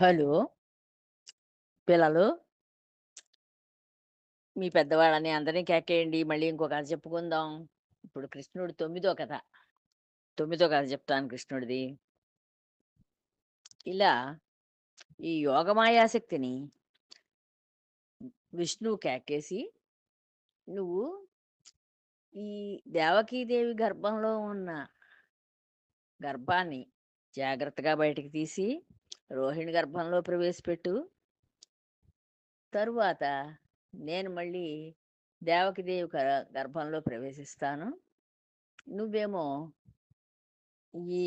Hello. పిల్లలు. మీ పెద్దవాళ్ళని అందరిని కేకేయండి. మళ్ళీ ఇంకో కథ చెప్పుకుందాం. ఇప్పుడు కృష్ణుడు తొమ్మిదో కథ. తొమ్మిదో కథ చెప్తాను కృష్ణుడిది. ఇలా ఈ యోగమాయాశక్తిని విష్ణువు కేకేసి, నువ్వు ఈ దేవకీదేవి గర్భంలో ఉన్న గర్భాన్ని జాగ్రత్తగా బయటికి తీసి, రోహిణి గర్భంలో ప్రవేశపెట్టు. తరువాత నేను మళ్ళీ దేవకీదేవి గ గర్భంలో ప్రవేశిస్తాను. నువ్వేమో ఈ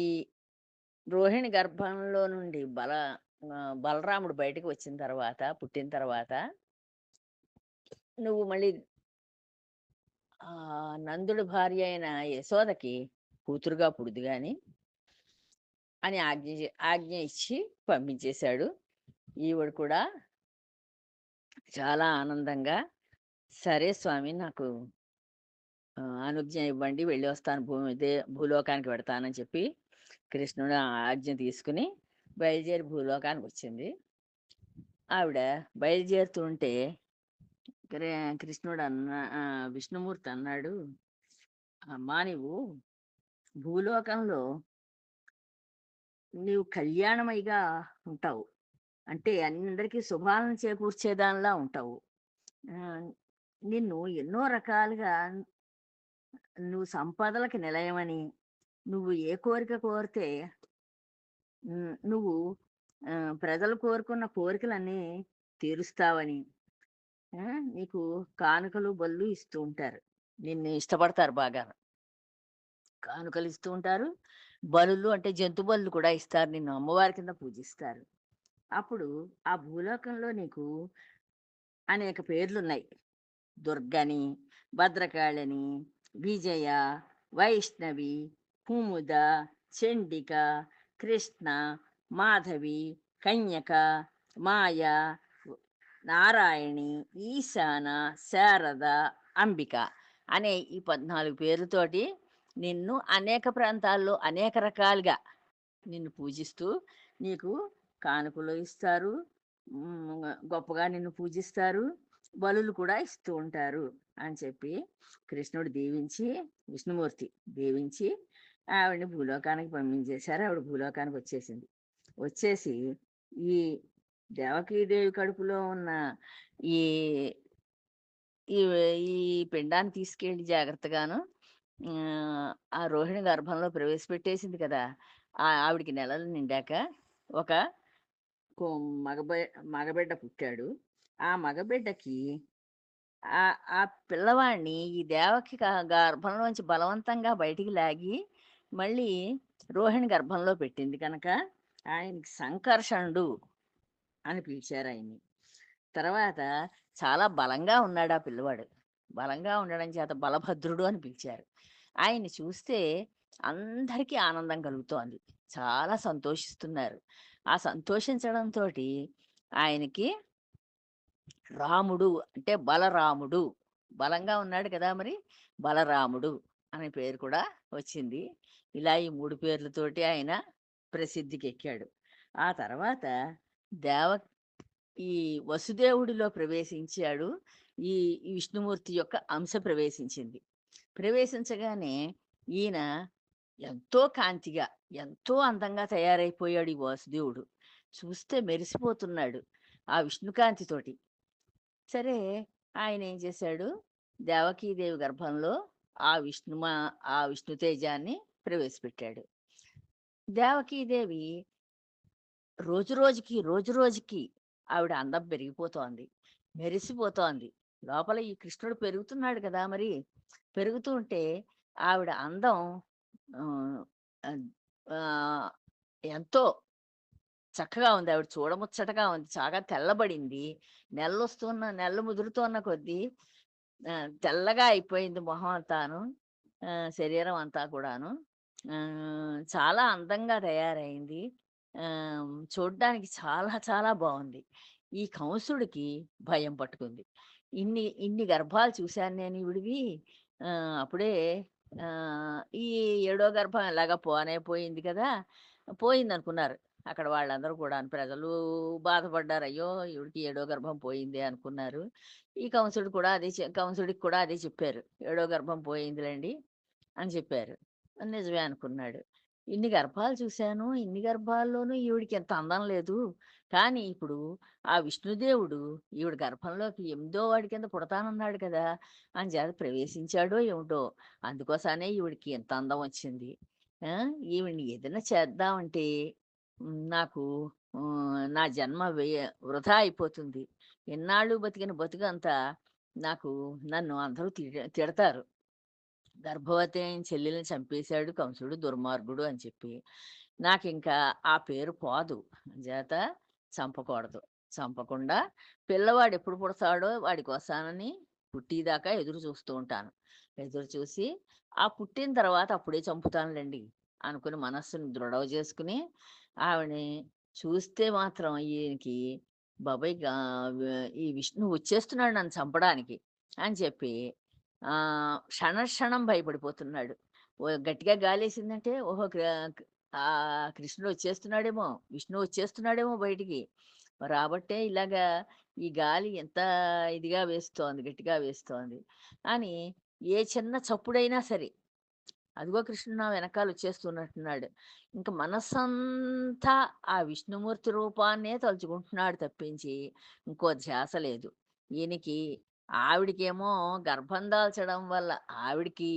రోహిణి గర్భంలో నుండి బల బలరాముడు బయటకి వచ్చిన తర్వాత, పుట్టిన తర్వాత నువ్వు మళ్ళీ నందుడి భార్య అయిన యశోదకి కూతురుగా పుడుదు కానీ అని ఆజ్ఞ ఆజ్ఞ ఇచ్చి పంపించేశాడు. ఈవిడ కూడా చాలా ఆనందంగా, సరే స్వామి నాకు అనుజ్ఞ ఇవ్వండి వెళ్ళి వస్తాను భూమి భూలోకానికి పెడతానని చెప్పి, కృష్ణుడు ఆజ్ఞ తీసుకొని బయలుదేరి భూలోకానికి వచ్చింది. ఆవిడ బయలుదేరుతుంటే కృష్ణుడు అన్న విష్ణుమూర్తి అన్నాడు, అమ్మా నీవు భూలోకంలో నీవు కళ్యాణమయిగా ఉంటావు. అంటే అందరికీ శుభాలను చేకూర్చేదానిలా ఉంటావు. నిన్ను ఎన్నో రకాలుగా నువ్వు సంపదలకు నిలయమని, నువ్వు ఏ కోరిక కోరితే నువ్వు ప్రజలు కోరుకున్న కోరికలన్నీ తీరుస్తావని, నీకు కానుకలు, బళ్ళు ఇస్తూ ఉంటారు. నిన్ను ఇష్టపడతారు బాగా కానుకలు ఇస్తూ ఉంటారు. బలులు అంటే జంతు బలులు కూడా ఇస్తారు. నిన్ను అమ్మవారి కింద పూజిస్తారు. అప్పుడు ఆ భూలోకంలో నీకు అనేక పేర్లున్నాయి. దుర్గని, భద్రకాళని, విజయ, వైష్ణవి, కుముద, చండిక, కృష్ణ, మాధవి, కన్యక, మాయ, నారాయణి, ఈశాన, శారద, అంబిక అనే ఈ 14 పేర్లతోటి నిన్ను అనేక ప్రాంతాల్లో అనేక రకాలుగా నిన్ను పూజిస్తూ, నీకు కానుకలు ఇస్తారు. గొప్పగా నిన్ను పూజిస్తారు. బలులు కూడా ఇస్తూ ఉంటారు అని చెప్పి కృష్ణుడు దీవించి, విష్ణుమూర్తి దీవించి ఆవిడని భూలోకానికి పంపించేశారు. ఆవిడ భూలోకానికి వచ్చేసింది. వచ్చేసి ఈ దేవకీదేవి కడుపులో ఉన్న ఈ ఈ ఈ పిండాన్ని తీసుకెళ్ళి జాగ్రత్తగాను ఆ రోహిణి గర్భంలో ప్రవేశపెట్టేసింది కదా! ఆ ఆవిడకి నెలలు నిండాక ఒక కొ మగబి మగబిడ్డ పుట్టాడు. ఆ మగబిడ్డకి ఆ ఆ పిల్లవాడిని ఈ దేవకి గర్భంలోంచి బలవంతంగా బయటికి లాగి, మళ్ళీ రోహిణి గర్భంలో పెట్టింది కనుక ఆయనకి సంకర్షణుడు అని పిలిచారు ఆయన్ని. తర్వాత చాలా బలంగా ఉన్నాడు ఆ పిల్లవాడు. బలంగా ఉండడం చేత బలభద్రుడు అని పిలిచారు. ఆయన చూస్తే అందరికీ ఆనందం కలుగుతోంది. చాలా సంతోషిస్తున్నారు. ఆ సంతోషించడంతో ఆయనకి రాముడు అంటే బలరాముడు. బలంగా ఉన్నాడు కదా మరి! బలరాముడు అనే పేరు కూడా వచ్చింది. ఇలా ఈ మూడు పేర్లతోటి ఆయన ప్రసిద్ధికెక్కాడు. ఆ తర్వాత దేవ ఈ వసుదేవుడిలో ప్రవేశించాడు. ఈ ఈ విష్ణుమూర్తి యొక్క అంశ ప్రవేశించింది. ప్రవేశించగానే ఈయన ఎంతో కాంతిగా, ఎంతో అందంగా తయారైపోయాడు ఈ వాసుదేవుడు. చూస్తే మెరిసిపోతున్నాడు ఆ విష్ణుకాంతితోటి. సరే ఆయన ఏం చేశాడు, దేవకీదేవి గర్భంలో ఆ విష్ణుమా ఆ విష్ణు తేజాన్ని ప్రవేశపెట్టాడు. దేవకీదేవి రోజు రోజుకి, రోజు రోజుకి ఆవిడ అందం పెరిగిపోతోంది. మెరిసిపోతోంది. లోపల ఈ కృష్ణుడు పెరుగుతున్నాడు కదా మరి! పెరుగుతూ ఉంటే ఆవిడ అందం ఎంతో చక్కగా ఉంది. ఆవిడ చూడముచ్చటగా ఉంది. చాలా తెల్లబడింది. నెల్లొస్తున్న నెల్ల ముదురుతున్న కొద్దీ తెల్లగా అయిపోయింది మొహం అంతాను. శరీరం అంతా కూడాను. చాలా అందంగా తయారైంది. చూడడానికి చూడ్డానికి చాలా చాలా బాగుంది ఈ కంసుడికి భయం పట్టుకుంది. ఇన్ని ఇన్ని గర్భాలు చూశాను నేను ఇవిడివి అప్పుడే ఈ ఏడో గర్భం ఎలాగా పోనే పోయింది కదా! పోయింది అనుకున్నారు అక్కడ వాళ్ళందరూ కూడా ప్రజలు బాధపడ్డారు. అయ్యో! ఈవిడికి ఏడో గర్భం పోయిందే అనుకున్నారు. ఈ కంసుడు కూడా అదే కౌన్సుడికి కంసుడికి కూడా అదే చెప్పారు. ఏడో గర్భం పోయిందిలేండి అని చెప్పారు. నిజమే అనుకున్నాడు. ఇన్ని గర్భాలు చూశాను. ఇన్ని గర్భాల్లోనూ ఈవిడికి ఇంత అందం లేదు. కానీ ఇప్పుడు ఆ విష్ణుదేవుడు ఈవిడ గర్భంలోకి ఎనిమిదో వాడి కింద పుడతానన్నాడు కదా! అంచేత ప్రవేశించాడో ఏమిటో! అందుకోసమే ఈవిడికి ఇంత అందం వచ్చింది. ఈవిడిని ఏదైనా చేద్దామంటే నాకు నా జన్మ వేయ వృధా అయిపోతుంది. ఎన్నాళ్ళు బతికిన బతుకంతా నాకు నన్ను అందరూ తిడతారు. గర్భవతి అయిన చెల్లెల్ని చంపేశాడు కంసుడు దుర్మార్గుడు అని చెప్పి. నాకు ఇంకా ఆ పేరు పోదు. అంచేత చంపకూడదు. చంపకుండా పిల్లవాడు ఎప్పుడు పుడతాడో వాడి కోసానని పుట్టిదాకా ఎదురు చూస్తూ ఉంటాను. ఎదురు చూసి ఆ పుట్టిన తర్వాత అప్పుడే చంపుతానులేండి అనుకుని మనస్సుని దృఢం చేసుకుని ఆవిడని చూస్తే మాత్రం ఈయనకి బాబాయ్గా ఈ విష్ణు వచ్చేస్తున్నాడు నన్ను చంపడానికి అని చెప్పి ఆ క్షణ క్షణం భయపడిపోతున్నాడు. ఓ గట్టిగా గాలేసిందంటే ఓహో! ఆ కృష్ణుడు వచ్చేస్తున్నాడేమో, విష్ణువు వచ్చేస్తున్నాడేమో బయటికి. రాబట్టే ఇలాగా ఈ గాలి ఎంత ఇదిగా వేస్తోంది, గట్టిగా వేస్తోంది అని ఏ చిన్న చప్పుడైనా సరే, అదిగో కృష్ణుడు నా వెనకాల వచ్చేస్తున్నట్టున్నాడు. ఇంకా మనస్సంతా ఆ విష్ణుమూర్తి రూపాన్నే తలుచుకుంటున్నాడు తప్పించి ఇంకో ధ్యాస లేదు. ఈయనకి ఆవిడకేమో గర్భం దాల్చడం వల్ల ఆవిడకి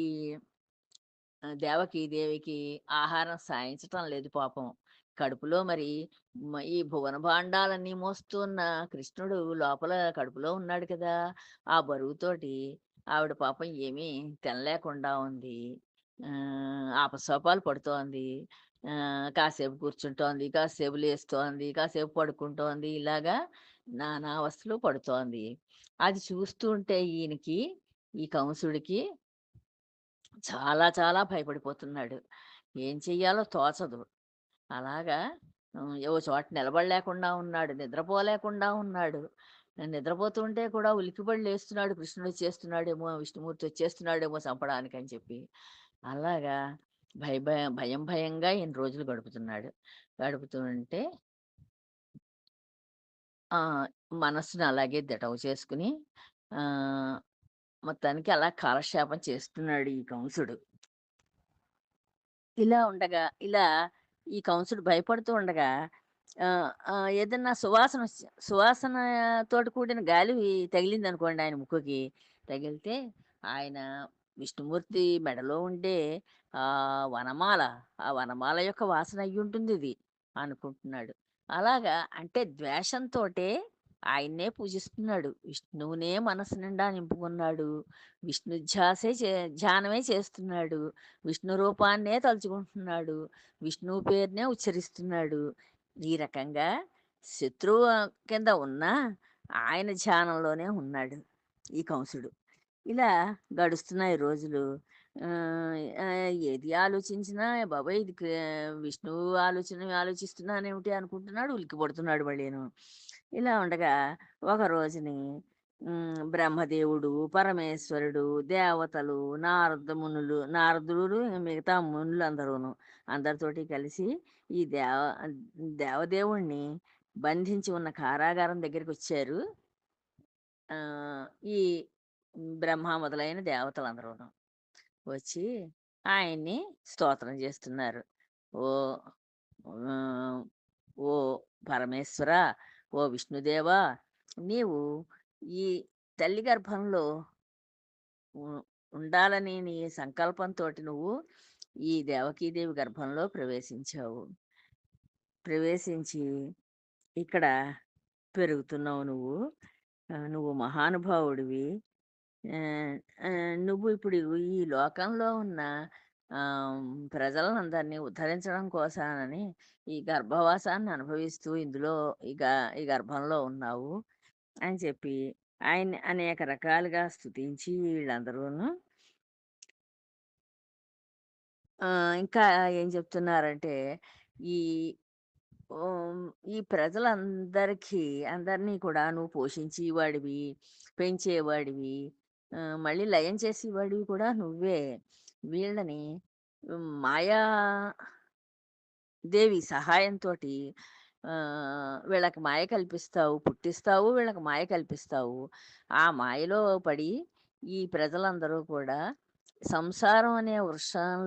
దేవకి దేవికి ఆహారం సాయించటం లేదు పాపం. కడుపులో మరి ఈ భువన భాండాలన్నీ మోస్తున్న కృష్ణుడు లోపల కడుపులో ఉన్నాడు కదా! ఆ బరువుతోటి ఆవిడ పాపం ఏమీ తినలేకుండా ఉంది. ఆపసోపాలు పడుతోంది. కాసేపు కూర్చుంటోంది, కాసేపు లేస్తోంది, కాసేపు పడుకుంటోంది. ఇలాగా నానా అవస్థలు పడుతోంది. అది చూస్తుంటే ఈయనకి, ఈ కంసుడికి చాలా చాలా భయపడిపోతున్నాడు. ఏం చెయ్యాలో తోచదు. అలాగా ఏవో ఓ చోట నిలబడలేకుండా ఉన్నాడు. నిద్రపోలేకుండా ఉన్నాడు. నిద్రపోతుంటే కూడా ఉలికిబడి లేస్తున్నాడు. కృష్ణుడు వచ్చేస్తున్నాడేమో, విష్ణుమూర్తి వచ్చేస్తున్నాడేమో చంపడానికి అని చెప్పి. అలాగా భయ భయం భయంగా ఎన్ని రోజులు గడుపుతున్నాడు. గడుపుతుంటే ఉంటే మనస్సుని అలాగే దిటవు చేసుకొని మొత్తానికి అలా కాలక్షేపం చేస్తున్నాడు ఈ కంసుడు. ఇలా ఉండగా ఇలా ఈ కంసుడు భయపడుతూ ఉండగా ఏదన్నా సువాసన వస్ సువాసనతోటి కూడిన గాలి తగిలిందనుకోండి ఆయన ముక్కుకి, తగిలితే ఆయన విష్ణుమూర్తి మెడలో ఉండే ఆ వనమాల, ఆ వనమాల యొక్క వాసన అయి ఉంటుంది ఇది అనుకుంటున్నాడు. అలాగా అంటే ద్వేషంతోటే ఆయన్నే పూజిస్తున్నాడు. విష్ణువునే మనసు నిండా నింపుకున్నాడు. విష్ణు ధ్యాసే ధ్యానమే చేస్తున్నాడు. విష్ణు రూపాన్నే తలుచుకుంటున్నాడు. విష్ణువు పేరునే ఉచ్చరిస్తున్నాడు. ఈ రకంగా శత్రువు కింద ఉన్నా ఆయన ధ్యానంలోనే ఉన్నాడు ఈ కంసుడు. ఇలా గడుస్తున్నాయి రోజులు. ఏది ఆలోచించినా బాబోయ్! ఇది విష్ణువు ఆలోచన ఆలోచిస్తున్నానేమిటి అనుకుంటున్నాడు. ఉలిక్కిపడుతున్నాడు మళ్ళీను. ఇలా ఉండగా ఒక రోజుని బ్రహ్మదేవుడు, పరమేశ్వరుడు, దేవతలు, నారద మునులు నారదుడు మిగతా మునులందరూను అందరితోటి కలిసి ఈ దేవ దేవదేవుడిని బంధించి ఉన్న కారాగారం దగ్గరికి వచ్చారు ఈ బ్రహ్మ మొదలైన దేవతలందరూను. వచ్చి ఆయన్ని స్తోత్రం చేస్తున్నారు. ఓ ఓ పరమేశ్వర ఓ విష్ణుదేవా! నీవు ఈ తల్లి గర్భంలో ఉండాలని నీ సంకల్పంతో నువ్వు ఈ దేవకీదేవి గర్భంలో ప్రవేశించావు. ప్రవేశించి ఇక్కడ పెరుగుతున్నావు నువ్వు. నువ్వు మహానుభావుడివి. నువ్వు ఇప్పుడు ఈ లోకంలో ఉన్న ప్రజలందరినీ ఉద్ధరించడం కోసానని ఈ గర్భవాసాన్ని అనుభవిస్తూ ఇందులో ఈ ఈ గర్భంలో ఉన్నావు అని చెప్పి ఆయన్ని అనేక రకాలుగా స్థుతించి వీళ్ళందరూను ఇంకా ఏం చెప్తున్నారంటే ఈ ఈ ప్రజలందరికీ అందరినీ కూడా నువ్వు పోషించేవాడివి, పెంచేవాడివి, మళ్ళీ లయం చేసేవాడివి కూడా నువ్వే. వీళ్ళని మాయా దేవి సహాయంతో వీళ్ళకి మాయ కల్పిస్తావు, పుట్టిస్తావు, వీళ్ళకి మాయ కల్పిస్తావు. ఆ మాయలో పడి ఈ ప్రజలందరూ కూడా సంసారం అనే వృక్షం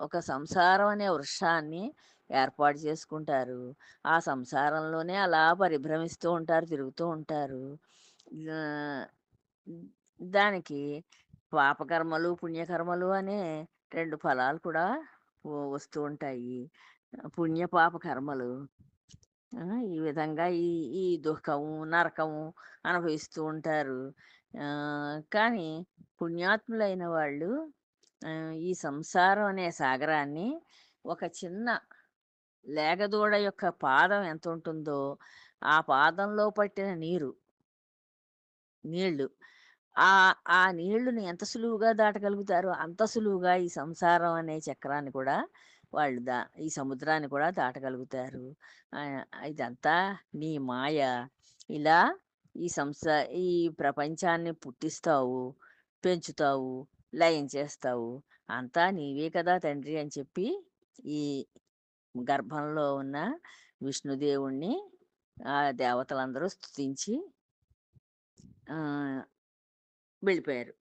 ఒక సంసారం అనే వృక్షాన్ని ఏర్పాటు చేసుకుంటారు. ఆ సంసారంలోనే అలా పరిభ్రమిస్తూ ఉంటారు, తిరుగుతూ ఉంటారు. దానికి పాపకర్మలు, పుణ్యకర్మలు అనే రెండు ఫలాలు కూడా వస్తూ ఉంటాయి. పుణ్య, పాప కర్మలు. ఈ విధంగా ఈ ఈ దుఃఖము, నరకము అనుభవిస్తూ ఉంటారు. కానీ పుణ్యాత్ములైన వాళ్ళు ఈ సంసారం అనే సాగరాన్ని ఒక చిన్న లేగదూడ యొక్క పాదం ఎంత ఉంటుందో ఆ పాదంలో పట్టిన నీరు నీళ్ళు. ఆ ఆ నీళ్ళుని ఎంత సులువుగా దాటగలుగుతారో, అంత సులువుగా ఈ సంసారం అనే చక్రాన్ని కూడా వాళ్ళు దా ఈ సముద్రాన్ని కూడా దాటగలుగుతారు. ఇదంతా నీ మాయ. ఇలా ఈ సంసా ఈ ప్రపంచాన్ని పుట్టిస్తావు, పెంచుతావు, లయం చేస్తావు. అంతా నీవే కదా తండ్రి అని చెప్పి ఈ గర్భంలో ఉన్న విష్ణుదేవుడిని ఆ దేవతలందరూ స్తుతించి వెళ్ళిపోయారు.